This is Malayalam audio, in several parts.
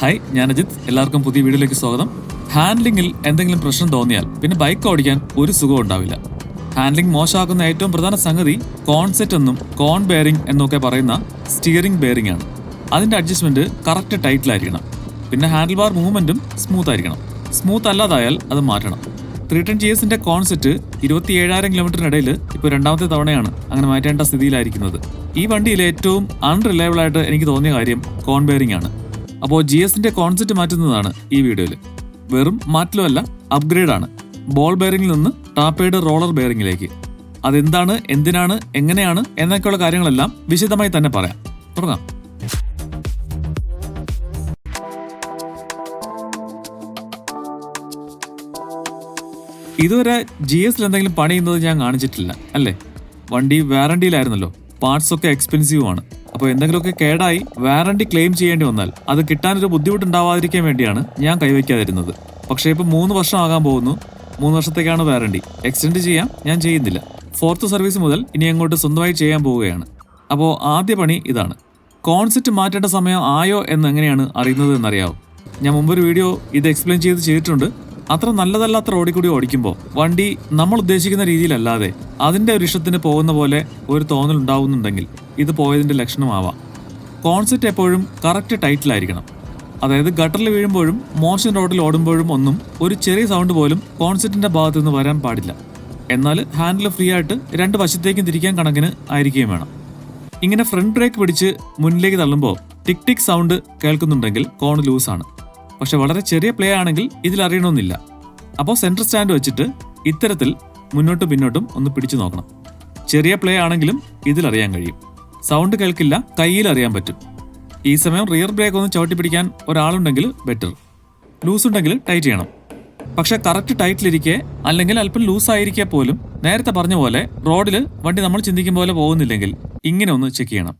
ഹായ് ഞാൻ അജിത് എല്ലാവർക്കും പുതിയ വീഡിയോയിലേക്ക് സ്വാഗതം. ഹാൻഡ്ലിംഗിൽ എന്തെങ്കിലും പ്രശ്നം തോന്നിയാൽ പിന്നെ ബൈക്ക് ഓടിക്കാൻ ഒരു സുഖം ഉണ്ടാവില്ല. ഹാൻഡ്ലിംഗ് മോശമാക്കുന്ന ഏറ്റവും പ്രധാന സംഗതി കോൺസെറ്റ് എന്നും കോൺ ബെയറിംഗ് എന്നൊക്കെ പറയുന്ന സ്റ്റിയറിംഗ് ബെയറിംഗ് ആണ്. അതിന്റെ അഡ്ജസ്റ്റ്മെന്റ് കറക്റ്റ് ടൈറ്റിലായിരിക്കണം പിന്നെ ഹാൻഡിൽ ബാർ മൂവ്മെന്റും സ്മൂത്ത് ആയിരിക്കണം. സ്മൂത്ത് അല്ലാതായാൽ അത് മാറ്റണം. ത്രീ ടെൻ ജി എസിന്റെ കോൺസെപ്റ്റ് ഇരുപത്തി ഏഴായിരം കിലോമീറ്ററിനിടയിൽ ഇപ്പോൾ രണ്ടാമത്തെ തവണയാണ് അങ്ങനെ മാറ്റേണ്ട സ്ഥിതിയിലായിരിക്കുന്നത്. ഈ വണ്ടിയിൽ ഏറ്റവും അൺറിലയബിൾ ആയിട്ട് എനിക്ക് തോന്നിയ കാര്യം കോൺ ബെയറിംഗ് ആണ്. അപ്പോൾ ജി എസിന്റെ കോൺസെപ്റ്റ് മാറ്റുന്നതാണ് ഈ വീഡിയോയിൽ വെറും മാറ്റലുമല്ല അപ്ഗ്രേഡ് ആണ്. ബോൾ ബെയറിംഗിൽ നിന്ന് ടാപ്പേഡ് റോളർ ബെയറിംഗിലേക്ക് അതെന്താണ് എന്തിനാണ് എങ്ങനെയാണ് എന്നൊക്കെയുള്ള കാര്യങ്ങളെല്ലാം വിശദമായി തന്നെ പറയാം. തുടങ്ങാം. ഇതുവരെ ജി എസിൽ എന്തെങ്കിലും പണിയുന്നത് ഞാൻ കാണിച്ചിട്ടില്ല അല്ലേ? വണ്ടി വാറണ്ടിയിലായിരുന്നല്ലോ പാർട്സ് ഒക്കെ എക്സ്പെൻസീവ് ആണ്. അപ്പോൾ എന്തെങ്കിലുമൊക്കെ കേടായി വാറണ്ടി ക്ലെയിം ചെയ്യേണ്ടി വന്നാൽ അത് കിട്ടാനൊരു ബുദ്ധിമുട്ടുണ്ടാവാതിരിക്കാൻ വേണ്ടിയാണ് ഞാൻ കൈവയ്ക്കാതിരുന്നത്. പക്ഷേ ഇപ്പോൾ മൂന്ന് വർഷം ആകാൻ പോകുന്നു. മൂന്ന് വർഷത്തേക്കാണ് വാറണ്ടി. എക്സ്റ്റെൻഡ് ചെയ്യാം. ഞാൻ ചെയ്യുന്നില്ല. ഫോർത്ത് സർവീസ് മുതൽ ഇനി അങ്ങോട്ട് സ്വന്തമായി ചെയ്യാൻ പോവുകയാണ്. അപ്പോൾ ആദ്യ പണി ഇതാണ്. കോൺസെപ്റ്റ് മാറ്റേണ്ട സമയം ആയോ എന്ന് എങ്ങനെയാണ് അറിയുന്നത് എന്നറിയാവും. ഞാൻ മുമ്പൊരു വീഡിയോ ഇത് എക്സ്പ്ലെയിൻ ചെയ്ത് ചെയ്തിട്ടുണ്ട്. അത്ര നല്ലതല്ലാത്ത റോഡിൽ കൂടി ഓടിക്കുമ്പോൾ വണ്ടി നമ്മൾ ഉദ്ദേശിക്കുന്ന രീതിയിലല്ലാതെ അതിന്റെ ഒരു ഇഷ്ടത്തിന് പോകുന്ന പോലെ ഒരു തോന്നൽ ഉണ്ടാവുന്നുണ്ടെങ്കിൽ ഇത് പോയതിന്റെ ലക്ഷണമാവാം. കോൺസെപ്റ്റ് എപ്പോഴും കറക്റ്റ് ടൈറ്റിലായിരിക്കണം. അതായത് ഗട്ടറിൽ വീഴുമ്പോഴും മോശം റോഡിൽ ഓടുമ്പോഴും ഒന്നും ഒരു ചെറിയ സൗണ്ട് പോലും കോൺസെപ്റ്റിന്റെ ഭാഗത്തു നിന്ന് വരാൻ പാടില്ല. എന്നാൽ ഹാൻഡിൽ ഫ്രീ ആയിട്ട് രണ്ട് വശത്തേക്കും തിരിക്കാൻ കണക്കിന് ആയിരിക്കുകയും വേണം. ഇങ്ങനെ ഫ്രണ്ട് ബ്രേക്ക് പിടിച്ച് മുന്നിലേക്ക് തള്ളുമ്പോൾ ടിക് ടിക് സൗണ്ട് കേൾക്കുന്നുണ്ടെങ്കിൽ കോൺ ലൂസാണ്. പക്ഷെ വളരെ ചെറിയ പ്ലേ ആണെങ്കിൽ ഇതിൽ അറിയണമെന്നില്ല. അപ്പോൾ സെൻട്രൽ സ്റ്റാൻഡ് വെച്ചിട്ട് ഇത്തരത്തിൽ മുന്നോട്ടും പിന്നോട്ടും ഒന്ന് പിടിച്ചു നോക്കണം. ചെറിയ പ്ലേ ആണെങ്കിലും ഇതിൽ അറിയാൻ കഴിയും. സൗണ്ട് കേൾക്കില്ല കയ്യിൽ അറിയാൻ പറ്റും. ഈ സമയം റിയർ ബ്രേക്ക് ഒന്ന് ചവിട്ടി പിടിക്കാൻ ഒരാളുണ്ടെങ്കിൽ ബെറ്റർ ലൂസ് ഉണ്ടെങ്കിൽ ടൈറ്റ് ചെയ്യണം. പക്ഷെ കറക്റ്റ് ടൈറ്റിലിരിക്കെ അല്ലെങ്കിൽ അല്പം ലൂസ് ആയിരിക്കെ പോലും നേരത്തെ പറഞ്ഞ പോലെ റോഡിൽ വണ്ടി നമ്മൾ ചിന്തിക്കും പോലെ പോകുന്നില്ലെങ്കിൽ ഇങ്ങനെ ഒന്ന് ചെക്ക് ചെയ്യണം.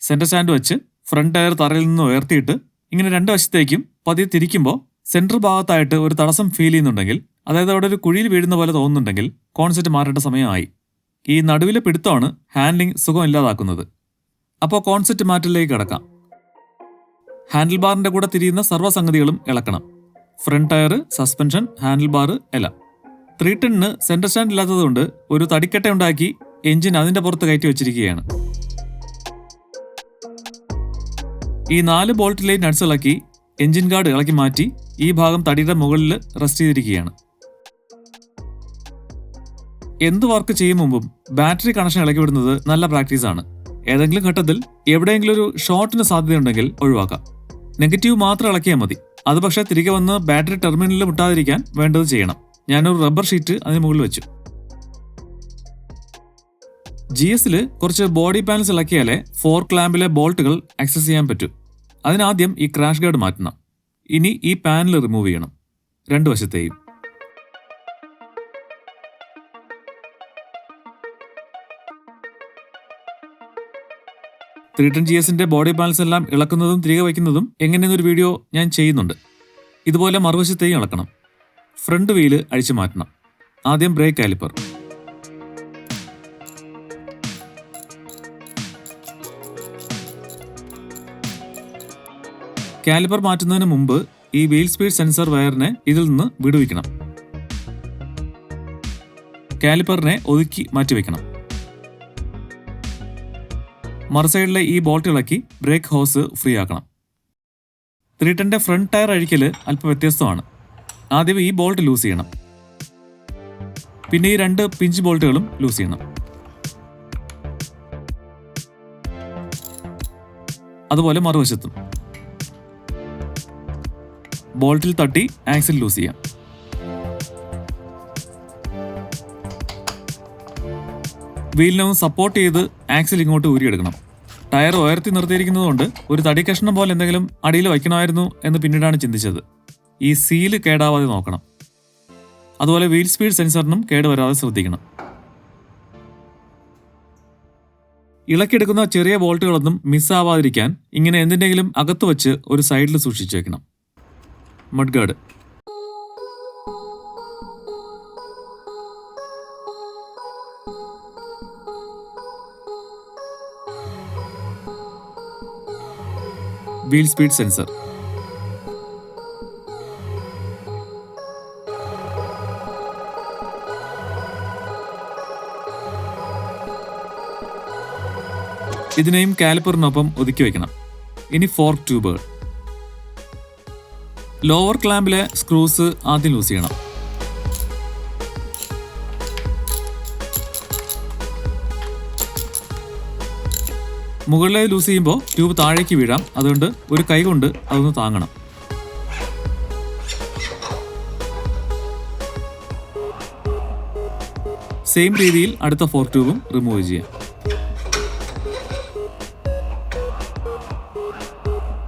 സെന്റർ സ്റ്റാൻഡ് വെച്ച് ഫ്രണ്ട് ടയർ തറയിൽ നിന്ന് ഉയർത്തിയിട്ട് ഇങ്ങനെ രണ്ട് വശത്തേക്കും പതിയെ തിരിക്കുമ്പോൾ സെൻട്രൽ ഭാഗത്തായിട്ട് ഒരു തടസ്സം ഫീൽ ചെയ്യുന്നുണ്ടെങ്കിൽ അതായത് അവിടെ ഒരു കുഴിയിൽ വീഴുന്ന പോലെ തോന്നുന്നുണ്ടെങ്കിൽ കോൺസെറ്റ് മാറേണ്ട സമയമായി. ഈ നടുവിലെ പിടുത്തമാണ് ഹാൻഡ്ലിംഗ് സുഖം ഇല്ലാതാക്കുന്നത് അപ്പോൾ കോൺസെറ്റ് മാറ്റലിലേക്ക് കിടക്കാം. ഹാൻഡിൽ ബാറിന്റെ കൂടെ തിരിയുന്ന സർവസംഗതികളും ഇളക്കണം. Front tyre suspension handle bar എല്ലാം ത്രീ ടെന്നിന് സെന്റർ സ്റ്റാൻഡ് ഇല്ലാത്തതുകൊണ്ട് ഒരു തടിക്കട്ട ഉണ്ടാക്കി എഞ്ചിൻ അതിന്റെ പുറത്ത് കയറ്റി വെച്ചിരിക്കുകയാണ്. ഈ നാല് ബോൾട്ടിലെയും നട്സ് ഇളക്കി എഞ്ചിൻ ഗാർഡ് ഇളക്കി മാറ്റി ഈ ഭാഗം തടിയുടെ മുകളിൽ റെസ്റ്റ് ചെയ്തിരിക്കുകയാണ്. എന്ത് വർക്ക് ചെയ്യും മുമ്പും ബാറ്ററി കണക്ഷൻ ഇളക്കി വിടുന്നത് നല്ല പ്രാക്ടീസാണ് ഏതെങ്കിലും ഘട്ടത്തിൽ എവിടെയെങ്കിലും ഒരു ഷോർട്ടിന് സാധ്യതയുണ്ടെങ്കിൽ ഒഴിവാക്കാം. നെഗറ്റീവ് മാത്രം ഇളക്കിയാൽ മതി. അത് പക്ഷേ തിരികെ വന്ന് ബാറ്ററി ടെർമിനലിൽ മുട്ടാതിരിക്കാൻ വേണ്ടത് ചെയ്യണം. ഞാനൊരു റബ്ബർ ഷീറ്റ് അതിന് മുകളിൽ വെച്ചു. ജി എസിൽ കുറച്ച് ബോഡി പാനൽസ് ഇളക്കിയാലേ ഫോർ ക്ലാമ്പിലെ ബോൾട്ടുകൾ ആക്സസ് ചെയ്യാൻ പറ്റൂ. അതിനാദ്യം ഈ ക്രാഷ് ഗാർഡ് മാറ്റണം. ഇനി ഈ പാനൽ റിമൂവ് ചെയ്യണം. രണ്ട് വശത്തെയും. ത്രീ ടെൻ ജി എസിന്റെ ബോഡി പാനൽസ് എല്ലാം ഇളക്കുന്നതും തിരികെ വയ്ക്കുന്നതും എങ്ങനെയെന്നൊരു വീഡിയോ ഞാൻ ചെയ്യുന്നുണ്ട്. ഇതുപോലെ മറുവശത്തെയും ഇളക്കണം. ഫ്രണ്ട് വീൽ അഴിച്ചു മാറ്റണം. ആദ്യം ബ്രേക്ക് കാലിപ്പർ കാലിപ്പർ മാറ്റുന്നതിന് മുമ്പ് ഈ വീൽ സ്പീഡ് സെൻസർ വയറിനെ ഇതിൽ നിന്ന് വിടുവിക്കണം. കാലിപ്പറിനെ ഒതുക്കി മാറ്റിവെക്കണം. മറുസൈഡിലെ ഈ ബോൾട്ട് ഇളക്കി ബ്രേക്ക് ഹോസ് ഫ്രീ ആക്കണം. ത്രീ ടെന്റെ ഫ്രണ്ട് ടയർ അഴിക്കൽ അല്പം വ്യത്യസ്തമാണ്. ആദ്യം ഈ ബോൾട്ട് ലൂസ് ചെയ്യണം. പിന്നെ ഈ രണ്ട് പിഞ്ച് ബോൾട്ടുകളും ലൂസ് ചെയ്യണം. അതുപോലെ മറുവശത്തും. ബോൾട്ടിൽ തട്ടി ആക്സിൽ ലൂസ് ചെയ്യാം. വീലിനൊന്ന് സപ്പോർട്ട് ചെയ്ത് ആക്സിൽ ഇങ്ങോട്ട് ഊരിയെടുക്കണം. ടയർ ഉയർത്തി നിർത്തിയിരിക്കുന്നതുകൊണ്ട് ഒരു തടി കഷ്ണം പോലെ എന്തെങ്കിലും അടിയിൽ വയ്ക്കണമായിരുന്നു എന്ന് പിന്നീടാണ് ചിന്തിച്ചത്. ഈ സീൽ കേടാവാതെ നോക്കണം. അതുപോലെ വീൽ സ്പീഡ് സെൻസറിനും കേടുവരാതെ ശ്രദ്ധിക്കണം. ഇളക്കിയെടുക്കുന്ന ചെറിയ ബോൾട്ടുകളൊന്നും മിസ്സാവാതിരിക്കാൻ ഇങ്ങനെ എന്തിന്റെങ്കിലും അകത്ത് വെച്ച് ഒരു സൈഡിൽ സൂക്ഷിച്ചു മഡ്ഗാഡ്. വീൽ സ്പീഡ് സെൻസർ ഇതിനെയും കാലിപ്പറിനൊപ്പം ഒതുക്കി വയ്ക്കണം. ഇനി ഫോർക്ക് ട്യൂബുകൾ ലോവർ ക്ലാമ്പിലെ സ്ക്രൂസ് ആദ്യം ലൂസ് ചെയ്യണം. മുകളിലെ ലൂസ് ചെയ്യുമ്പോൾ ട്യൂബ് താഴേക്ക് വീഴാം. അതുകൊണ്ട് ഒരു കൈ കൊണ്ട് അതൊന്ന് താങ്ങണം. സെയിം രീതിയിൽ അടുത്ത ഫോർ ട്യൂബും റിമൂവ് ചെയ്യാം.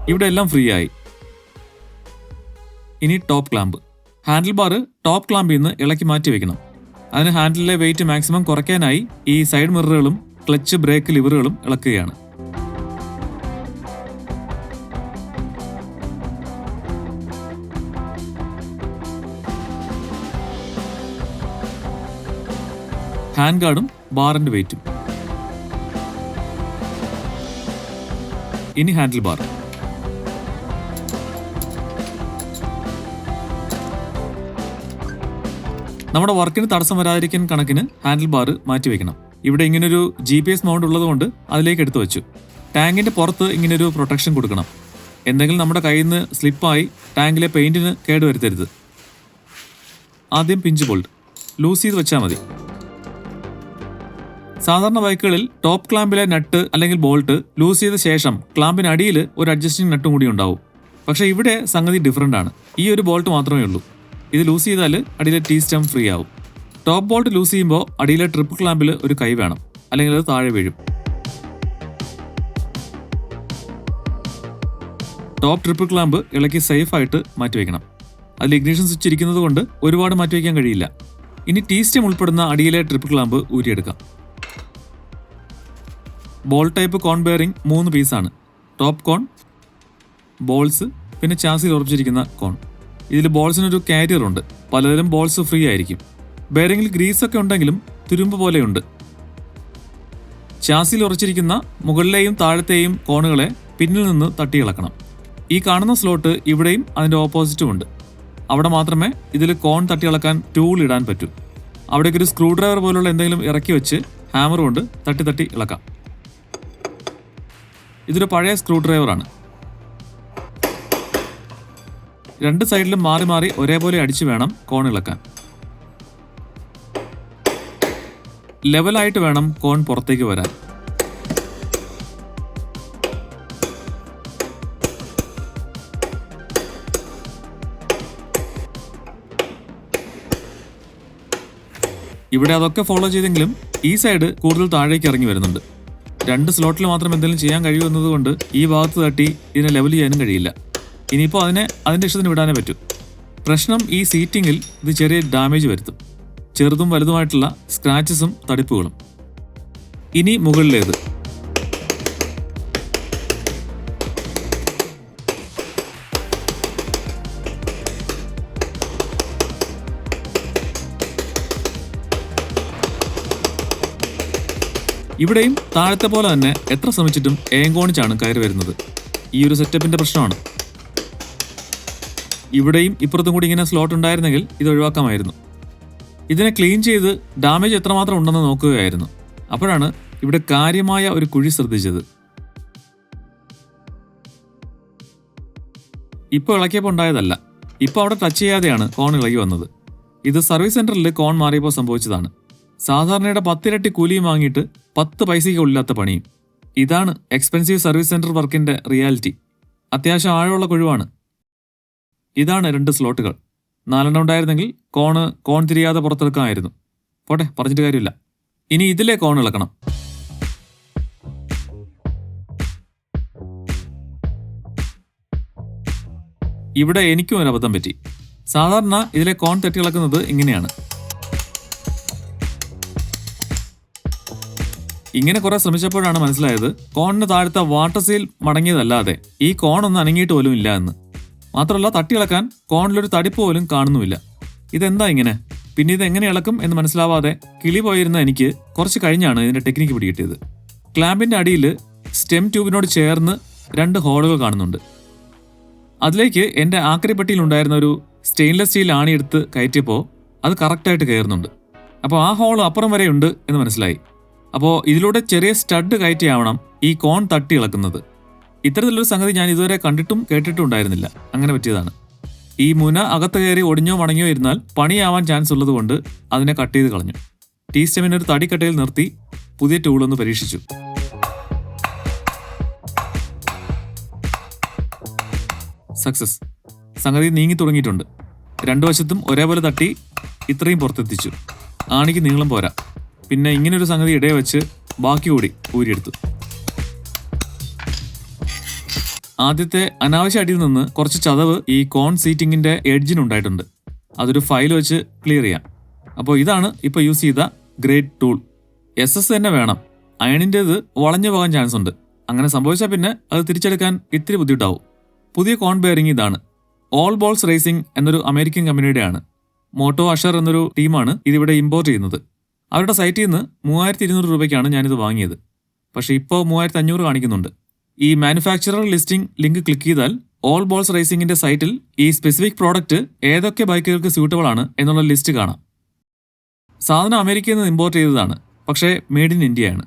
ഇവിടെ എല്ലാം ഫ്രീ ആയി. ഇനി top clamp handle bar top ക്ലാമ്പിൽ നിന്ന് ഇളക്കി മാറ്റി വെക്കണം. അതിന് ഹാൻഡിലെ വെയിറ്റ് മാക്സിമം കുറയ്ക്കാനായി ഈ സൈഡ് മിററുകളും ക്ലച്ച് ബ്രേക്ക് ലിവറുകളും ഇളക്കുകയാണ്. ഹാൻഡ് ഗാർഡും ബാറിന്റെ വെയിറ്റും ഇനി ഹാൻഡിൽ ബാർ നമ്മുടെ വർക്കിന് തടസ്സം വരാതിരിക്കാൻ കണക്കിന് ഹാൻഡിൽ ബാർ മാറ്റി വെക്കണം. ഇവിടെ ഇങ്ങനൊരു ജി പി എസ് മൗണ്ട് ഉള്ളതുകൊണ്ട് അതിലേക്ക് എടുത്തു വെച്ചു. ടാങ്കിന്റെ പുറത്ത് ഇങ്ങനൊരു പ്രൊട്ടക്ഷൻ കൊടുക്കണം. എന്തെങ്കിലും നമ്മുടെ കയ്യിൽ നിന്ന് സ്ലിപ്പായി ടാങ്കിലെ പെയിന്റിന് കേടുവരുത്തരുത് ആദ്യം പിഞ്ച് ബോൾട്ട് ലൂസ് ചെയ്ത് വെച്ചാൽ മതി. സാധാരണ ബൈക്കുകളിൽ ടോപ്പ് ക്ലാമ്പിലെ നട്ട് അല്ലെങ്കിൽ ബോൾട്ട് ലൂസ് ചെയ്ത ശേഷം ക്ലാമ്പിന് അടിയിൽ ഒരു അഡ്ജസ്റ്റിംഗ് നട്ടും കൂടി ഉണ്ടാവും. പക്ഷേ ഇവിടെ സംഗതി ഡിഫറന്റ് ആണ്. ഈ ഒരു ബോൾട്ട് മാത്രമേ ഉള്ളൂ. ഇത് ലൂസ് ചെയ്താൽ അടിയിലെ ടീ സ്റ്റം ഫ്രീ ആവും. ടോപ്പ് ബോൾട്ട് ലൂസ് ചെയ്യുമ്പോൾ അടിയിലെ ട്രിപ്പ് ക്ലാമ്പിൽ ഒരു കൈ വേണം. അല്ലെങ്കിൽ അത് താഴെ വീഴും. ടോപ്പ് ട്രിപ്പിൾ ക്ലാമ്പ് ഇളക്കി സേഫ് ആയിട്ട് മാറ്റിവെക്കണം അതിൽ ഇഗ്നീഷൻ സ്വിച്ച് ഇരിക്കുന്നത് കൊണ്ട് ഒരുപാട് മാറ്റിവെക്കാൻ കഴിയില്ല. ഇനി ടീ സ്റ്റം ഉൾപ്പെടുന്ന അടിയിലെ ട്രിപ്പിൾ ക്ലാമ്പ് ഊരിയെടുക്കാം. ബോൾ ടൈപ്പ് കോൺ ബെയറിംഗ് മൂന്ന് പീസാണ് ടോപ്പ് കോൺ ബോൾസ് പിന്നെ ചാസിൽ ഉറപ്പിച്ചിരിക്കുന്ന കോൺ ഇതിൽ ബോൾസിനൊരു കാരിയർ ഉണ്ട് പലതരം ബോൾസ് ഫ്രീ ആയിരിക്കും. ബെയറിംഗിൽ ഗ്രീസ് ഒക്കെ ഉണ്ടെങ്കിലും തുരുമ്പ് പോലെയുണ്ട്. ചാസിൽ ഉറച്ചിരിക്കുന്ന മുകളിലെയും താഴത്തെയും കോണുകളെ പിന്നിൽ നിന്ന് തട്ടിയിളക്കണം. ഈ കാണുന്ന സ്ലോട്ട് ഇവിടെയും അതിന്റെ ഓപ്പോസിറ്റും ഉണ്ട്. അവിടെ മാത്രമേ ഇതിൽ കോൺ തട്ടിയിളക്കാൻ ടൂൾ ഇടാൻ പറ്റൂ. അവിടേക്ക് ഒരു സ്ക്രൂ ഡ്രൈവർ പോലുള്ള എന്തെങ്കിലും ഇറക്കി വെച്ച് ഹാമർ കൊണ്ട് തട്ടി തട്ടി ഇളക്കാം. ഇതൊരു പഴയ സ്ക്രൂ ഡ്രൈവറാണ് രണ്ട് സൈഡിലും മാറി മാറി ഒരേപോലെ അടിച്ചു വേണം കോൺ ഇളക്കാൻ. ലെവലായിട്ട് വേണം കോൺ പുറത്തേക്ക് വരാൻ. ഇവിടെ അതൊക്കെ ഫോളോ ചെയ്തെങ്കിലും ഈ സൈഡ് കൂടുതൽ താഴേക്ക് ഇറങ്ങി വരുന്നുണ്ട്. രണ്ട് സ്ലോട്ടിൽ മാത്രം എന്തെങ്കിലും ചെയ്യാൻ കഴിയൂ എന്നതുകൊണ്ട് ഈ ഭാഗത്ത് തട്ടി ഇതിനെ ലെവൽ ചെയ്യാനും കഴിയില്ല. ഇനിയിപ്പോൾ അതിനെ അതിന്റെ ഇഷ്ടത്തിന് വിടാനേ പറ്റൂ. പ്രശ്നം ഈ സീറ്റിങ്ങിൽ ഇത് ചെറിയ ഡാമേജ് വരുത്തും. ചെറുതും വലുതുമായിട്ടുള്ള സ്ക്രാച്ചസും തടിപ്പുകളും. ഇനി മുകളിലേത്. ഇവിടെയും താഴത്തെ പോലെ തന്നെ എത്ര ശ്രമിച്ചിട്ടും ഏങ്കോണിച്ചാണ് കയറി വരുന്നത്. ഈ ഒരു സെറ്റപ്പിന്റെ പ്രശ്നമാണ്. ഇവിടെയും ഇപ്പുറത്തും കൂടി ഇങ്ങനെ സ്ലോട്ട് ഉണ്ടായിരുന്നെങ്കിൽ ഇത് ഒഴിവാക്കാമായിരുന്നു. ഇതിനെ ക്ലീൻ ചെയ്ത് ഡാമേജ് എത്രമാത്രം ഉണ്ടെന്ന് നോക്കുകയായിരുന്നു. അപ്പോഴാണ് ഇവിടെ കാര്യമായ ഒരു കുഴി ശ്രദ്ധിച്ചത്. ഇപ്പോൾ ഇളക്കിയപ്പോൾ ഉണ്ടായതല്ല. ഇപ്പോൾ അവിടെ ടച്ച് ചെയ്യാതെയാണ് കോൺ ഇളകി വന്നത്. ഇത് സർവീസ് സെന്ററിൽ കോൺ മാറിയപ്പോൾ സംഭവിച്ചതാണ്. സാധാരണയുടെ പത്തിരട്ടി കൂലിയും വാങ്ങിയിട്ട് പത്ത് പൈസയ്ക്ക് ഉള്ളില്ലാത്ത പണിയും. ഇതാണ് എക്സ്പെൻസീവ് സർവീസ് സെന്റർ വർക്കിന്റെ റിയാലിറ്റി അത്യാവശ്യം ആഴമുള്ള കുഴിവാണ്. ഇതാണ് രണ്ട് സ്ലോട്ടുകൾ. നാലെണ്ണം ഉണ്ടായിരുന്നെങ്കിൽ കോണ് കോൺ തിരിയാതെ പുറത്തെടുക്കാമായിരുന്നു. പോട്ടെ പറഞ്ഞിട്ട് കാര്യമില്ല. ഇനി ഇതിലെ കോൺ ഇളക്കണം. ഇവിടെ എനിക്കും ഒരു അബദ്ധം പറ്റി. സാധാരണ ഇതിലെ കോൺ തെറ്റിളക്കുന്നത് ഇങ്ങനെയാണ്. ഇങ്ങനെ കുറെ ശ്രമിച്ചപ്പോഴാണ് മനസ്സിലായത് കോണിന് താഴത്തെ വാട്ടർ സീൽ മടങ്ങിയതല്ലാതെ ഈ കോൺ ഒന്ന് അനങ്ങിയിട്ട് പോലും ഇല്ല എന്ന്. മാത്രമല്ല തട്ടിയിളക്കാൻ കോണിലൊരു തടിപ്പ് പോലും കാണുന്നുമില്ല. ഇതെന്താ ഇങ്ങനെ? പിന്നെ ഇത് എങ്ങനെ ഇളക്കും എന്ന് മനസ്സിലാവാതെ കിളി പോയിരുന്ന എനിക്ക് കുറച്ച് കഴിഞ്ഞാണ് ഇതിന്റെ ടെക്നിക്ക് പിടികിട്ടിയത്. ക്ലാമ്പിന്റെ അടിയിൽ സ്റ്റെം ട്യൂബിനോട് ചേർന്ന് രണ്ട് ഹോളുകൾ കാണുന്നുണ്ട്. അതിലേക്ക് എന്റെ ആക്രിപ്പെട്ടിയിൽ ഉണ്ടായിരുന്ന ഒരു സ്റ്റെയിൻലെസ് സ്റ്റീൽ ആണിയെടുത്ത് കയറ്റിയപ്പോൾ അത് കറക്റ്റായിട്ട് കയറുന്നുണ്ട്. അപ്പോൾ ആ ഹോൾ അപ്പുറം വരെ ഉണ്ട് എന്ന് മനസ്സിലായി. അപ്പോൾ ഇതിലൂടെ ചെറിയ സ്റ്റഡ് കയറ്റിയാവണം ഈ കോൺ തട്ടി ഇളക്കുന്നത് ഇത്തരത്തിലൊരു സംഗതി ഞാൻ ഇതുവരെ കണ്ടിട്ടും കേട്ടിട്ടും ഉണ്ടായിരുന്നില്ല അങ്ങനെ പറ്റിയതാണ്. ഈ മുന അകത്ത് കയറി ഒടിഞ്ഞോ മടങ്ങിയോ ഇരുന്നാൽ പണിയാവാൻ ചാൻസ് ഉള്ളതുകൊണ്ട് അതിനെ കട്ട് ചെയ്ത് കളഞ്ഞു. ടീ സ്റ്റെമിനെ ഒരു തടിക്കട്ടയിൽ നിർത്തി പുതിയ ടൂളൊന്ന് പരീക്ഷിച്ചു. സക്സസ് സംഗതി നീങ്ങി തുടങ്ങിയിട്ടുണ്ട്. രണ്ടു വശത്തും ഒരേപോലെ തട്ടി ഇത്രയും പുറത്തെത്തിച്ചു. ആണിക്ക് നീളം പോരാ. പിന്നെ ഇങ്ങനൊരു സംഗതി ഇടയെ വെച്ച് ബാക്കി കൂടി ഊരിയെടുത്തു. ആദ്യത്തെ അനാവശ്യ അടിയിൽ നിന്ന് കുറച്ച് ചതവ് ഈ കോൺ സീറ്റിംഗിന്റെ എഡ്ജിനുണ്ടായിട്ടുണ്ട് അതൊരു ഫയൽ വെച്ച് ക്ലിയർ ചെയ്യാം. അപ്പോൾ ഇതാണ് ഇപ്പോൾ യൂസ് ചെയ്ത ഗ്രേറ്റ് ടൂൾ എസ് എസ് തന്നെ വേണം. അയണിന്റേത് വളഞ്ഞു പോകാൻ ചാൻസ് ഉണ്ട്. അങ്ങനെ സംഭവിച്ചാൽ പിന്നെ അത് തിരിച്ചെടുക്കാൻ ഇത്തിരി ബുദ്ധിമുട്ടാവും. പുതിയ കോൺ ബെയറിംഗ് ഇതാണ്. ഓൾ ബോൾസ് റേസിംഗ് എന്നൊരു അമേരിക്കൻ കമ്പനിയുടെയാണ് മോട്ടോ അഷർ എന്നൊരു ടീമാണ് ഇതിവിടെ ഇമ്പോർട്ട് ചെയ്യുന്നത്. അവരുടെ സൈറ്റിൽ നിന്ന് മൂവായിരത്തി ഇരുന്നൂറ് രൂപയ്ക്കാണ് ഞാനിത് വാങ്ങിയത്. പക്ഷേ ഇപ്പോൾ മൂവായിരത്തി അഞ്ഞൂറ് കാണിക്കുന്നുണ്ട്. ഈ മാനുഫാക്ചറർ ലിസ്റ്റിംഗ് ലിങ്ക് ക്ലിക്ക് ചെയ്താൽ ഓൾ ബോൾസ് റേസിംഗിന്റെ സൈറ്റിൽ ഈ സ്പെസിഫിക് പ്രോഡക്റ്റ് ഏതൊക്കെ ബൈക്കുകൾക്ക് സ്യൂട്ടബിൾ ആണ് എന്നുള്ള ലിസ്റ്റ് കാണാം. സാധനം അമേരിക്കയിൽ നിന്ന് ഇമ്പോർട്ട് ചെയ്തതാണ് പക്ഷേ മെയ്ഡ് ഇൻ ഇന്ത്യയാണ്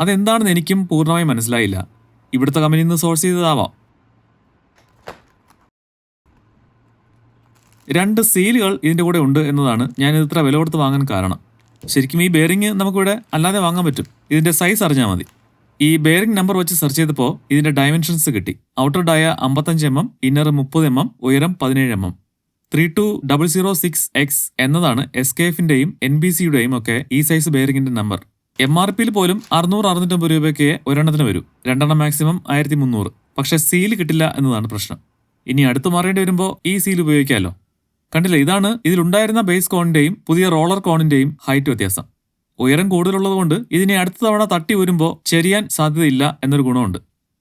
അതെന്താണെന്ന് എനിക്കും പൂർണമായി മനസ്സിലായില്ല. ഇവിടുത്തെ കമ്പനിയിൽ നിന്ന് സോഴ്സ് ചെയ്തതാവാം. രണ്ട് സീലുകൾ ഇതിന്റെ കൂടെ ഉണ്ട് എന്നതാണ് ഞാൻ ഇത് ഇത്ര വില കൊടുത്ത് വാങ്ങാൻ കാരണം. ശരിക്കും ഈ ബെയറിങ് നമുക്കിവിടെ അല്ലാതെ വാങ്ങാൻ പറ്റും. ഇതിന്റെ സൈസ് അറിഞ്ഞാൽ മതി. ഈ ബെയറിംഗ് നമ്പർ വെച്ച് സെർച്ച് ചെയ്തപ്പോൾ ഇതിന്റെ ഡയമെൻഷൻസ് കിട്ടി. ഔട്ടർ ഡയ അമ്പത്തഞ്ച് എം എം ഇന്നർ മുപ്പത് എം എം ഉയരം പതിനേഴ് M M. Three two double zero six X എന്നതാണ് എസ് കെ എഫിന്റെയും എൻ ബി സിയുടെയും ഒക്കെ ഈ സൈസ് ബെയറിംഗിന്റെ നമ്പർ എം ആർ പിയിൽ പോലും അറുന്നൂറ് അറുന്നൂറ്റമ്പത് രൂപയ്ക്ക് ഒരെണ്ണത്തിന് വരും. രണ്ടെണ്ണം മാക്സിമം ആയിരത്തി മുന്നൂറ്. പക്ഷെ സീൽ കിട്ടില്ല എന്നതാണ് പ്രശ്നം. ഇനി അടുത്ത് മാറേണ്ടി വരുമ്പോൾ ഈ സീൽ ഉപയോഗിക്കാമല്ലോ കണ്ടില്ല ഇതാണ് ഇതിലുണ്ടായിരുന്ന ബേസ് കോണിന്റെയും പുതിയ റോളർ കോണിന്റെയും ഹൈറ്റ് വ്യത്യാസം. ഉയരം കൂടുതലുള്ളതുകൊണ്ട് ഇതിനെ അടുത്ത തവണ തട്ടി വരുമ്പോൾ ചെരിയാൻ സാധ്യതയില്ല എന്നൊരു ഗുണമുണ്ട്.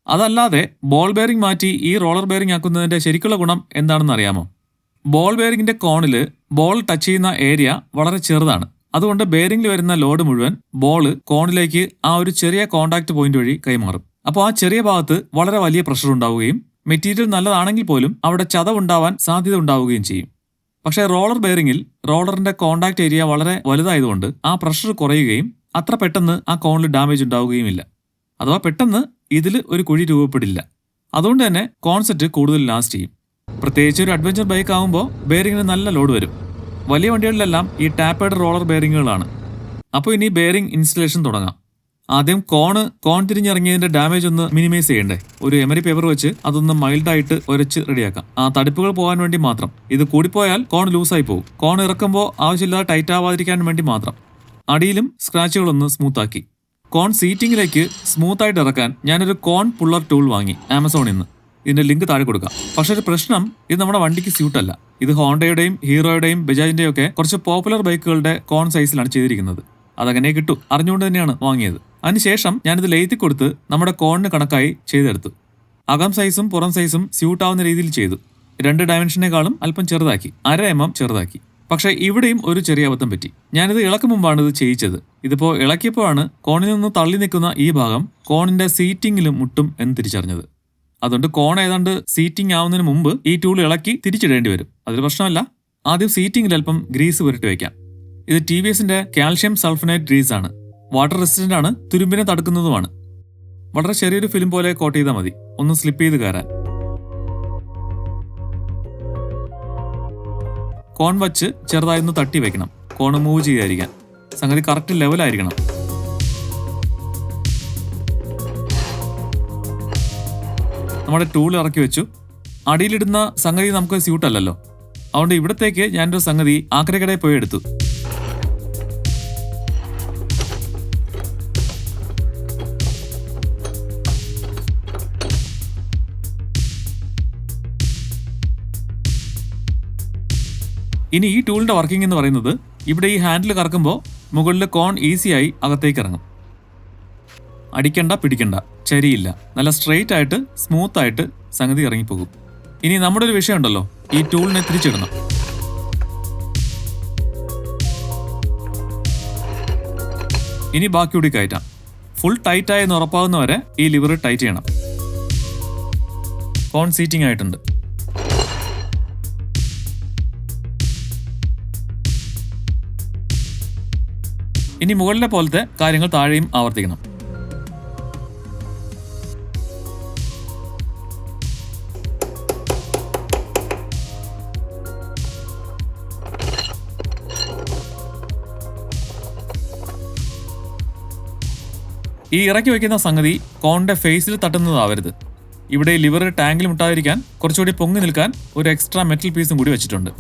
അതല്ലാതെ ബോൾ ബെയറിംഗ് മാറ്റി ഈ റോളർ ബെയറിംഗ് ആക്കുന്നതിന്റെ ശരിക്കുള്ള ഗുണം എന്താണെന്ന് അറിയാമോ? ബോൾ ബെയറിംഗിന്റെ കോണിൽ ബോൾ ടച്ച് ചെയ്യുന്ന ഏരിയ വളരെ ചെറുതാണ്. അതുകൊണ്ട് ബെയറിംഗിൽ വരുന്ന ലോഡ് മുഴുവൻ ബോൾ കോണിലേക്ക് ആ ഒരു ചെറിയ കോണ്ടാക്ട് പോയിന്റ് വഴി കൈമാറും. അപ്പോൾ ആ ചെറിയ ഭാഗത്ത് വളരെ വലിയ പ്രഷർ ഉണ്ടാവുകയും മെറ്റീരിയൽ നല്ലതാണെങ്കിൽ പോലും അവിടെ ചതവുണ്ടാവാൻ സാധ്യത ഉണ്ടാവുകയും ചെയ്യും. പക്ഷേ റോളർ ബെയറിംഗിൽ റോളറിന്റെ കോണ്ടാക്ട് ഏരിയ വളരെ വലുതായതുകൊണ്ട് ആ പ്രഷർ കുറയുകയും അത്ര പെട്ടെന്ന് ആ കോണിൽ ഡാമേജ് ഉണ്ടാവുകയുമില്ല. അഥവാ പെട്ടെന്ന് ഇതിൽ ഒരു കുഴി രൂപപ്പെടില്ല. അതുകൊണ്ട് തന്നെ കോൺസെപ്റ്റ് കൂടുതൽ ലാസ്റ്റ് ചെയ്യും. പ്രത്യേകിച്ച് ഒരു അഡ്വഞ്ചർ ബൈക്ക് ആകുമ്പോൾ ബെയറിങ്ങിന് നല്ല ലോഡ് വരും. വലിയ വണ്ടികളിലെല്ലാം ഈ ടാപ്പേഡ് റോളർ ബെയറിങ്ങുകളാണ് അപ്പോൾ ഇനി ബെയറിംഗ് ഇൻസ്റ്റലേഷൻ തുടങ്ങാം. ആദ്യം കോണ് കോൺ തിരിഞ്ഞിറങ്ങിയതിന്റെ ഡാമേജ് ഒന്ന് മിനിമൈസ് ചെയ്യണ്ടേ? ഒരു എമരി പേപ്പർ വെച്ച് അതൊന്ന് മൈൽഡായിട്ട് ഒരച്ച് റെഡിയാക്കാം ആ തടിപ്പുകൾ പോകാൻ വേണ്ടി മാത്രം. ഇത് കൂടിപ്പോയാൽ കോൺ ലൂസായി പോകും. കോൺ ഇറക്കുമ്പോൾ ആവശ്യമില്ലാതെ ടൈറ്റ് ആവാതിരിക്കാൻ വേണ്ടി മാത്രം. അടിയിലും സ്ക്രാച്ചുകളൊന്ന് സ്മൂത്താക്കി കോൺ സീറ്റിംഗിലേക്ക് സ്മൂത്ത് ആയിട്ട് ഇറക്കാൻ ഞാനൊരു കോൺ പുള്ളർ ടൂൾ വാങ്ങി ആമസോണിൽ നിന്ന് ഇതിന്റെ ലിങ്ക് താഴെ കൊടുക്കാം. പക്ഷെ ഒരു പ്രശ്നം ഇത് നമ്മുടെ വണ്ടിക്ക് സ്യൂട്ട് അല്ല. ഇത് ഹോണ്ടയുടെയും ഹീറോയുടെയും ബജാജിന്റെയും ഒക്കെ കുറച്ച് പോപ്പുലർ ബൈക്കുകളുടെ കോൺ സൈസിലാണ് ചെയ്തിരിക്കുന്നത്. അതങ്ങനെ കിട്ടും. അറിഞ്ഞുകൊണ്ട് തന്നെയാണ് വാങ്ങിയത്. അതിനുശേഷം ഞാനിത് ലെയ്ത്തി കൊടുത്ത് നമ്മുടെ കോണിന് കണക്കായി ചെയ്തെടുത്തു. അകം സൈസും പുറം സൈസും സ്യൂട്ട് ആവുന്ന രീതിയിൽ ചെയ്തു. രണ്ട് ഡയമെൻഷനേക്കാളും അല്പം ചെറുതാക്കി. അര എം എം ചെറുതാക്കി. പക്ഷേ ഇവിടെയും ഒരു ചെറിയ അബദ്ധം പറ്റി. ഞാനിത് ഇളക്ക് മുമ്പാണ് ഇത് ചെയ്യിച്ചത്. ഇതിപ്പോൾ ഇളക്കിയപ്പോഴാണ് കോണിൽ നിന്ന് തള്ളി നിൽക്കുന്ന ഈ ഭാഗം കോണിന്റെ സീറ്റിംഗിലും മുട്ടും എന്ന് തിരിച്ചറിഞ്ഞത്. അതുകൊണ്ട് കോൺ ഏതാണ്ട് സീറ്റിംഗ് ആവുന്നതിന് മുമ്പ് ഈ ടൂൾ ഇളക്കി തിരിച്ചിടേണ്ടി വരും. അതൊരു പ്രശ്നമല്ല. ആദ്യം സീറ്റിംഗിൽ അല്പം ഗ്രീസ് പുരട്ടി വയ്ക്കാം. ഇത് ടി വി എസിന്റെ കാൽഷ്യം സൾഫനേറ്റ് ഗ്രീസ് ആണ്. വാട്ടർ റെസിസ്റ്റന്റ് ആണ് തുരുമ്പിനെ തടുക്കുന്നതുമാണ്. വളരെ ചെറിയൊരു ഫിലിം പോലെ കോട്ട് ചെയ്താൽ മതി. ഒന്ന് സ്ലിപ്പ് ചെയ്ത് കയറാൻ. കോൺ വച്ച് ചെറുതായി ഒന്ന് തട്ടി വെക്കണം. കോൺ മൂവ് ചെയ്യാതിരിക്കാൻ. സംഗതി കറക്റ്റ് ലെവലായിരിക്കണം നമ്മുടെ ടൂൾ ഇറക്കി വെച്ചു. അടിയിലിടുന്ന സംഗതി നമുക്ക് സ്യൂട്ടല്ലല്ലോ അതുകൊണ്ട് ഇവിടത്തേക്ക് ഞാനൊരു സംഗതി ആക്രക്കടയിൽ പോയി എടുത്തു. ഇനി ഈ ടൂളിന്റെ വർക്കിംഗ് എന്ന് പറയുന്നത് ഇവിടെ ഈ ഹാൻഡിൽ കറക്കുമ്പോൾ മുകളിൽ കോൺ ഈസിയായി അകത്തേക്ക് ഇറങ്ങും അടിക്കണ്ട പിടിക്കണ്ട ചരിയില്ല. നല്ല സ്ട്രെയിറ്റ് ആയിട്ട് സ്മൂത്ത് ആയിട്ട് സംഗതി ഇറങ്ങിപ്പോകും. ഇനി നമ്മുടെ ഒരു വിഷയം ഉണ്ടല്ലോ ഈ ടൂളിനെ തിരിച്ചിടണം. ഇനി ബാക്കി കൂടി കയറ്റാം. ഫുൾ ടൈറ്റ് ആയെന്ന് ഉറപ്പാകുന്നവരെ ഈ ലിവർ ടൈറ്റ് ചെയ്യണം. കോൺ സീറ്റിംഗ് ആയിട്ടുണ്ട്. ഇനി മുകളിലെ പോലത്തെ കാര്യങ്ങൾ താഴെയും ആവർത്തിക്കണം ഈ ഇറക്കി വെക്കുന്ന സംഗതി കോണിന്റെ ഫേസിൽ തട്ടുന്നതാവരുത്. ഇവിടെ ലിവർ ടാങ്കിൽ മുട്ടാതിരിക്കാൻ കുറച്ചുകൂടി പൊങ്ങി നിൽക്കാൻ ഒരു എക്സ്ട്രാ മെറ്റൽ പീസും കൂടി വെച്ചിട്ടുണ്ട്.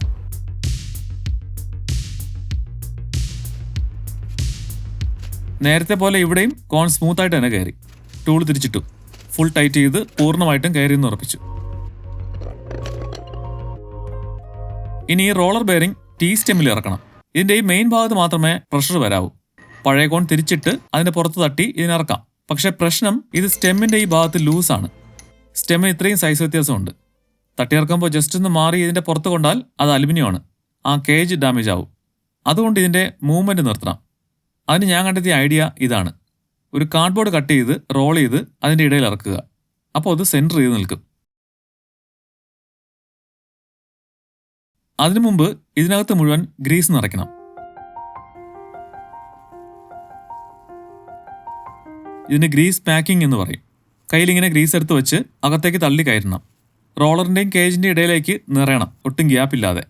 നേരത്തെ പോലെ ഇവിടെയും കോൺ സ്മൂത്ത് ആയിട്ട് തന്നെ കയറി. ടൂൾ തിരിച്ചിട്ടു. ഫുൾ ടൈറ്റ് ചെയ്ത് പൂർണമായിട്ടും കയറി എന്ന് ഉറപ്പിച്ചു. ഇനി ഈ റോളർ ബെയറിംഗ് ടീ സ്റ്റെമ്മിൽ ഇറക്കണം. ഇതിന്റെ ഈ മെയിൻ ഭാഗത്ത് മാത്രമേ പ്രഷർ വരാവൂ. പഴയ കോൺ തിരിച്ചിട്ട് അതിന്റെ പുറത്ത് തട്ടി ഇതിനിറക്കാം പക്ഷേ പ്രശ്നം ഇത് സ്റ്റെമ്മിന്റെ ഈ ഭാഗത്ത് ലൂസാണ് സ്റ്റെമ്മിന് ഇത്രയും സൈസ് വ്യത്യാസമുണ്ട്. തട്ടിയിറക്കുമ്പോൾ ജസ്റ്റ് ഒന്ന് മാറി ഇതിന്റെ പുറത്ത് കൊണ്ടാൽ അത് അലുമിനിയമാണ് ആ കേജ് ഡാമേജ് ആവും. അതുകൊണ്ട് ഇതിന്റെ മൂവ്മെന്റ് നിർത്തണം. അതിന് ഞാൻ കണ്ടെത്തിയ ഐഡിയ ഇതാണ്. ഒരു കാർഡ്ബോർഡ് കട്ട് ചെയ്ത് റോൾ ചെയ്ത് അതിന്റെ ഇടയിൽ ഇറക്കുക. അപ്പോൾ അത് സെന്റർ ചെയ്ത് നിൽക്കും. അതിനു മുമ്പ് ഇതിനകത്ത് മുഴുവൻ ഗ്രീസ് നിറയ്ക്കണം. ഇതിന് ഗ്രീസ് പാക്കിംഗ് എന്ന് പറയും. കയ്യിലിങ്ങനെ ഗ്രീസ് എടുത്ത് വെച്ച് അകത്തേക്ക് തള്ളി കയറ്റണം. റോളറിന്റെയും കേജിന്റെയും ഇടയിലേക്ക് നിറയണം. ഒട്ടും ഗ്യാപ്പില്ലാതെ.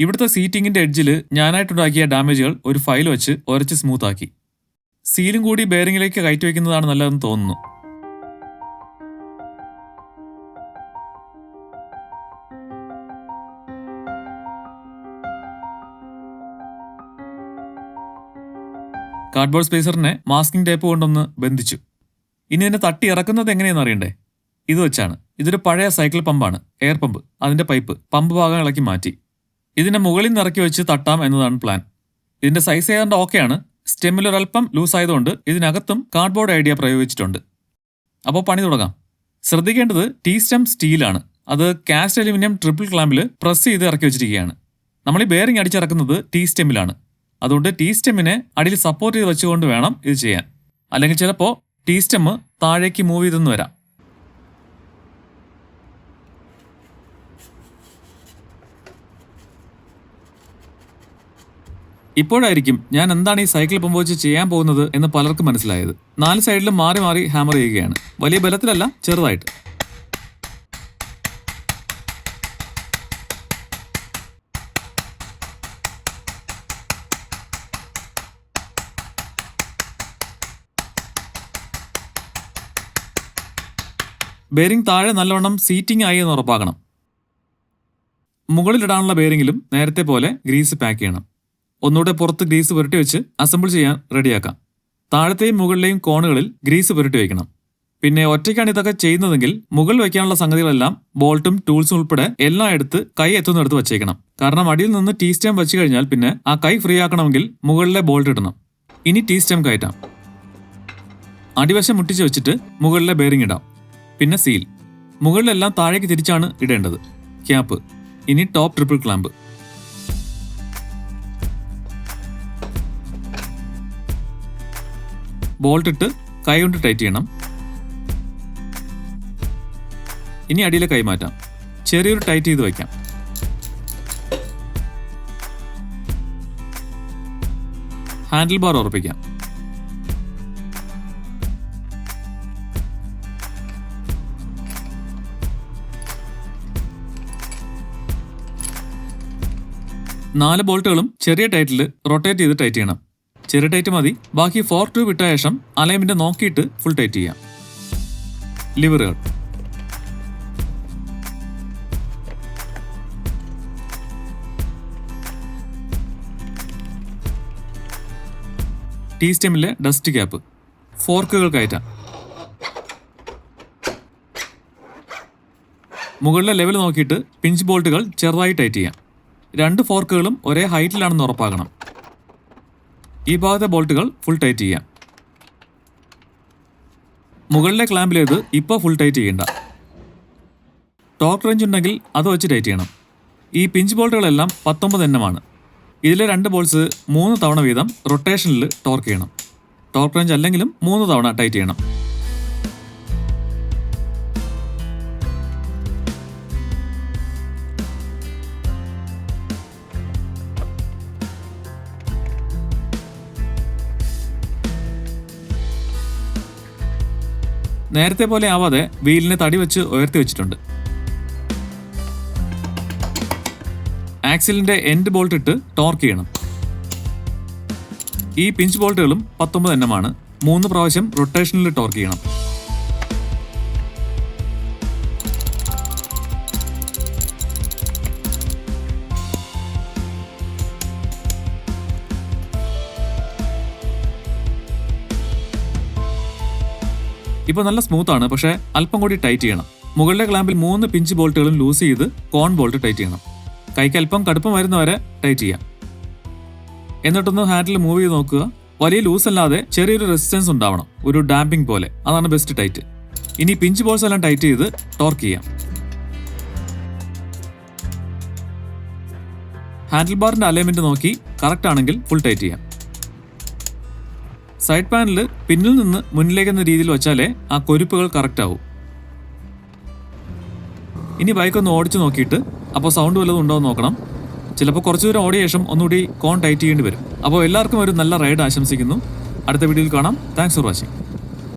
ഇവിടുത്തെ സീറ്റിംഗിന്റെ എഡ്ജിൽ ഞാനായിട്ടുണ്ടാക്കിയ ഡാമേജുകൾ ഒരു ഫയൽ വെച്ച് ഒരച്ച് സ്മൂത്ത് ആക്കി. സീലും കൂടി ബെയറിംഗിലേക്ക് കയറ്റി വയ്ക്കുന്നതാണ് നല്ലതെന്ന് തോന്നുന്നു. കാർഡ്ബോർഡ് സ്പേസറിനെ മാസ്കിംഗ് ടേപ്പ് കൊണ്ടൊന്ന് ബന്ധിച്ചു. ഇനി എന്നെ തട്ടി ഇറക്കുന്നത് എങ്ങനെയെന്ന് അറിയണ്ടേ? ഇത് വെച്ചാണ്. ഇതൊരു പഴയ സൈക്കിൾ പമ്പാണ് എയർ പമ്പ് അതിന്റെ പൈപ്പ് പമ്പ് ഭാഗം ഇളക്കി മാറ്റി. ഇതിനെ മുകളിൽ നിറക്കി വെച്ച് തട്ടാം എന്നതാണ് പ്ലാൻ ഇതിന്റെ സൈസ് ഏതാണ്ട് ഓക്കെയാണ് സ്റ്റെമ്മിൽ ഒരല്പം ലൂസ് ആയതുകൊണ്ട് ഇതിനകത്തും കാർഡ്ബോർഡ് ഐഡിയ പ്രയോഗിച്ചിട്ടുണ്ട്. അപ്പോൾ പണി തുടങ്ങാം. ശ്രദ്ധിക്കേണ്ടത് ടീ സ്റ്റെം സ്റ്റീലാണ് അത് കാസ്റ്റ് അലുമിനിയം ട്രിപ്പിൾ ക്ലാമ്പിൽ പ്രസ് ചെയ്ത് ഇറക്കി വെച്ചിരിക്കുകയാണ്. നമ്മൾ ഈ ബെയറിംഗ് അടിച്ചിറക്കുന്നത് ടീ സ്റ്റെമ്മിലാണ് അതുകൊണ്ട് ടീ സ്റ്റെമ്മിനെ അടിയിൽ സപ്പോർട്ട് ചെയ്ത് വെച്ചുകൊണ്ട് വേണം ഇത് ചെയ്യാൻ. അല്ലെങ്കിൽ ചിലപ്പോൾ ടീ സ്റ്റെമ്മ് താഴേക്ക് മൂവ് ചെയ്തെന്ന് വരാം. ഇപ്പോഴായിരിക്കും ഞാൻ എന്താണ് ഈ സൈക്കിൾ പമ്പ് വെച്ച് ചെയ്യാൻ പോകുന്നത് എന്ന് പലർക്കും മനസ്സിലായത്. നാല് സൈഡിലും മാറി മാറി ഹാമർ ചെയ്യുകയാണ്. വലിയ ബലത്തിലല്ല ചെറുതായിട്ട്. ബെയറിംഗ് താഴെ നല്ലവണ്ണം സീറ്റിംഗ് ആയി എന്ന് ഉറപ്പാക്കണം. മുകളിലിടാനുള്ള ബെയറിംഗിലും നേരത്തെ പോലെ ഗ്രീസ് പാക്ക് ചെയ്യണം. ഒന്നുകൂടെ പുറത്ത് ഗ്രീസ് പുരട്ടി വെച്ച് അസംബിൾ ചെയ്യാൻ റെഡിയാക്കാം താഴത്തെയും മുകളിലെയും കോണുകളിൽ ഗ്രീസ് പുരട്ടി വയ്ക്കണം പിന്നെ ഒറ്റയ്ക്കാണ് ഇതൊക്കെ ചെയ്യുന്നതെങ്കിൽ മുകൾ വയ്ക്കാനുള്ള സംഗതികളെല്ലാം ബോൾട്ടും ടൂൾസും ഉൾപ്പെടെ എല്ലാം എടുത്ത് കൈ എത്തുന്നിടത്ത് വെച്ചേക്കണം. കാരണം അടിയിൽ നിന്ന് ടീ സ്റ്റാം വെച്ച് കഴിഞ്ഞാൽ പിന്നെ ആ കൈ ഫ്രീ ആക്കണമെങ്കിൽ മുകളിലെ ബോൾട്ട് ഇടണം. ഇനി ടീ സ്റ്റാം കയറ്റാം. അടിവശം മുട്ടിച്ച് വെച്ചിട്ട് മുകളിലെ ബെയറിംഗ് ഇടാം. പിന്നെ സീൽ മുകളിലെല്ലാം താഴേക്ക് തിരിച്ചാണ് ഇടേണ്ടത്. ക്യാപ്പ് ഇനി ടോപ്പ് ട്രിപ്പിൾ ക്ലാമ്പ് ബോൾട്ട് ഇട്ട് കൈ കൊണ്ട് ടൈറ്റ് ചെയ്യണം. ഇനി അടിയിലെ കൈ മാറ്റാം. ചെറിയൊരു ടൈറ്റ് ചെയ്ത് വയ്ക്കാം. ഹാൻഡിൽ ബാർ ഉറപ്പിക്കാം. നാല് ബോൾട്ടുകളും ചെറിയ ടൈറ്റിൽ റൊട്ടേറ്റ് ചെയ്ത് ടൈറ്റ് ചെയ്യണം. ചെറിയ ടൈറ്റ് മതി. ബാക്കി ഫോർ ടു വിട്ട ശേഷം അലൈൻമെന്റ് നോക്കിയിട്ട് ഫുൾ ടൈറ്റ് ചെയ്യാം. ലിവറുകൾ ടീ സ്റ്റെമിലെ ഡസ്റ്റ് ക്യാപ്പ് ഫോർക്കുകൾ കയറ്റാം. മുകളിലെ ലെവൽ നോക്കിയിട്ട് പിഞ്ച് ബോൾട്ടുകൾ ചെറുതായി ടൈറ്റ് ചെയ്യാം. രണ്ട് ഫോർക്കുകളും ഒരേ ഹൈറ്റിലാണെന്ന് ഉറപ്പാക്കണം. ഈ ഭാഗത്തെ ബോൾട്ടുകൾ ഫുൾ ടൈറ്റ് ചെയ്യാം. മുകളിലെ ക്ലാമ്പിലേത് ഇപ്പോൾ ഫുൾ ടൈറ്റ് ചെയ്യണ്ട. ടോർക്ക് റേഞ്ച് ഉണ്ടെങ്കിൽ അത് വെച്ച് ടൈറ്റ് ചെയ്യണം. ഈ പിഞ്ച് ബോൾട്ടുകളെല്ലാം പത്തൊമ്പത് ആണ്. ഇതിലെ രണ്ട് ബോൾസ് മൂന്ന് തവണ വീതം റൊട്ടേഷനിൽ ടോർക്ക് ചെയ്യണം. ടോർക്ക് റേഞ്ച് അല്ലെങ്കിലും മൂന്ന് തവണ ടൈറ്റ് ചെയ്യണം. നേരത്തെ പോലെ ആവാതെ വീലിനെ തടി വെച്ച് ഉയർത്തി വെച്ചിട്ടുണ്ട്. ആക്സിലിന്റെ എൻഡ് ബോൾട്ട് ഇട്ട് ടോർക്ക് ചെയ്യണം. ഈ പിഞ്ച് ബോൾട്ടുകളും പത്തൊമ്പത് എണ്ണമാണ്. മൂന്ന് പ്രാവശ്യം റൊട്ടേഷനിൽ ടോർക്ക് ചെയ്യണം. ഇപ്പോൾ നല്ല സ്മൂത്ത് ആണ് പക്ഷേ അല്പം കൂടി ടൈറ്റ് ചെയ്യണം. മുകളിലെ ക്ലാമ്പിൽ മൂന്ന് പിഞ്ച് ബോൾട്ടുകളും ലൂസ് ചെയ്ത് കോൺ ബോൾട്ട് ടൈറ്റ് ചെയ്യണം. കൈക്ക് അല്പം കടുപ്പം വരുന്നവരെ ടൈറ്റ് ചെയ്യാം. എന്നിട്ടൊന്ന് ഹാൻഡിൽ മൂവ് ചെയ്ത് നോക്കുക. വലിയ ലൂസ് അല്ലാതെ ചെറിയൊരു റെസിസ്റ്റൻസ് ഉണ്ടാവണം ഒരു ഡാമ്പിംഗ് പോലെ. അതാണ് ബെസ്റ്റ് ടൈറ്റ് ഇനി പിഞ്ച് ബോൾസ് എല്ലാം ടൈറ്റ് ചെയ്ത് ടോർക്ക് ചെയ്യാം. ഹാൻഡിൽ ബാറിന്റെ അലൈൻമെന്റ് നോക്കി കറക്റ്റ് ആണെങ്കിൽ ഫുൾ ടൈറ്റ് ചെയ്യാം. സൈഡ് പാനൽ പിന്നിൽ നിന്ന് മുന്നിലേക്ക് എന്ന രീതിയിൽ വെച്ചാലേ ആ കൊരുപ്പുകൾ കറക്റ്റ് ആവും ഇനി ബൈക്ക് ഒന്ന് ഓടിച്ചു നോക്കിയിട്ട് അപ്പോൾ സൗണ്ട് വല്ലതും ഉണ്ടോ എന്ന് നോക്കണം. ചിലപ്പോൾ കുറച്ചു ദൂരം ഓടിയ ശേഷം ഒന്നുകൂടി കോൺ ടൈറ്റ് ചെയ്യേണ്ടി വരും. അപ്പോൾ എല്ലാവർക്കും ഒരു നല്ല റൈഡ് ആശംസിക്കുന്നു. അടുത്ത വീഡിയോയിൽ കാണാം. Thanks for watching